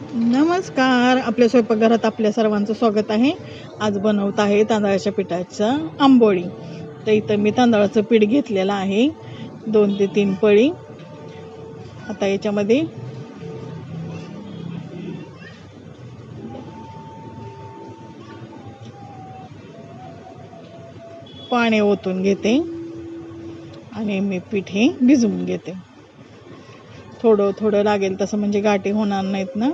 नमस्कार. आपल्या स्वयंपाकघरात आपल्या सर्वांचं स्वागत आहे. आज बनवत आहे तांदळाच्या पिठाचं आंबोळी. तर इथं मी तांदळाचं पीठ घेतलेलं आहे. दोन ते तीन पळी. आता याच्यामध्ये पाणी ओतून घेते. आणि मी पीठ हे भिजवून घेते. थोडं थोडं लागेल तसं म्हणजे गाठी होणार नाहीत ना?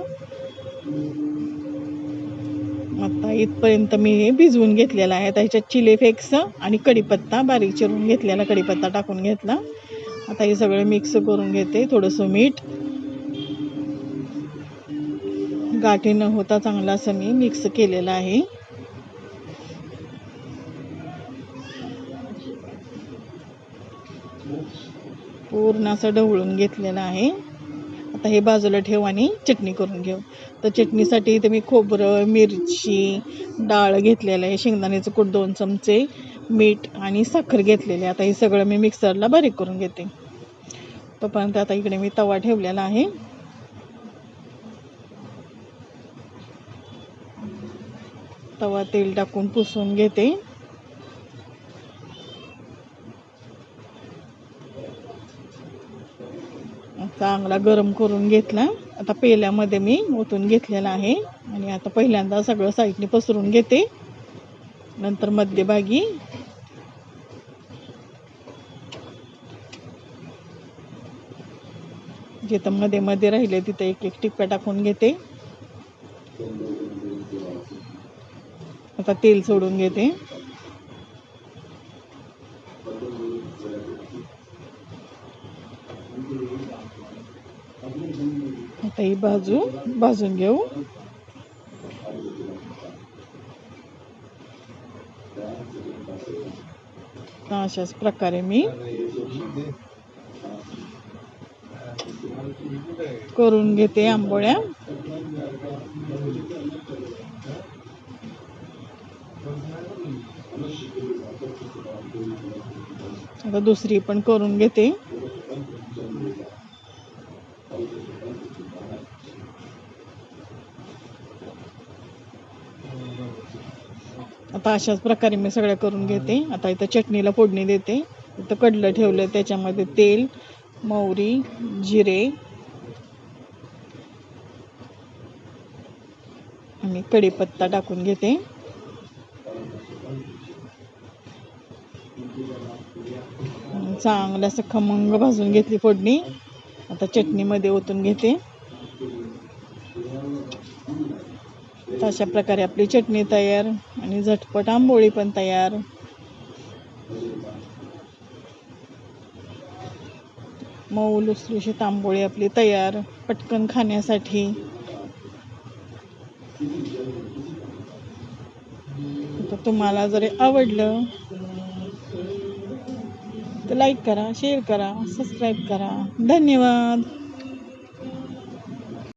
आता इथपर्यंत मी हे भिजवून घेतलेलं आहे. आता ह्याच्यात चिली फ्लेक्स आणि कढीपत्ता बारीक चिरून घेतलेला कढीपत्ता टाकून घेतला. आता हे सगळं मिक्स करून घेते थोडंसं मीठ. गाठी न होता चांगला असं मी मिक्स केलेलं आहे. पूर्ण असं ढवळून घेतलेलं आहे. आता हे बाजूला ठेव आणि चटणी करून घेऊ. तर चटणीसाठी इथे मी खोबरं मिरची डाळ घेतलेलं आहे. शेंगदाण्याचं कूट दोन चमचे मीठ आणि साखर घेतलेले आता हे सगळं मी मिक्सरला बारीक करून घेते. तोपर्यंत आता इकडे मी तवा ठेवलेला आहे. तवा तेल टाकून पुसून घेते. चांगला गरम करून घेतला. आता पेल्यामध्ये मी ओतून घेतलेला आहे. आणि आता पहिल्यांदा सगळं साईडने पसरून घेते. नंतर मध्यभागी. जिथं मध्ये मध्ये राहिले तिथे एक एक टिप्प्या टाकून घेते. आता तेल सोडून घेते. आता ही बाजू भाजून घेऊ. अशाच प्रकारे मी करून घेते आंबोळ्या. आता दुसरी पण करून घेते. आता अशाच प्रकारे मी सगळ्या करून घेते. आता इथं चटणीला फोडणी देते. इथं कडलं ठेवलं त्याच्यामध्ये तेल मोहरी जिरे आणि कढीपत्ता टाकून घेते. चांगलं असं खमंग भाजून घेतली फोडणी. आता चटणीमध्ये ओतून घेते. तर अशा प्रकारे आपली चटणी तयार आणि झटपट आंबोळी पण तयार. मऊ लुसलुशीत आंबोळी आपली तयार पटकन खाण्यासाठी. तर तुम्हाला जर आवडलं तर लाईक करा शेअर करा सबस्क्राईब करा. धन्यवाद!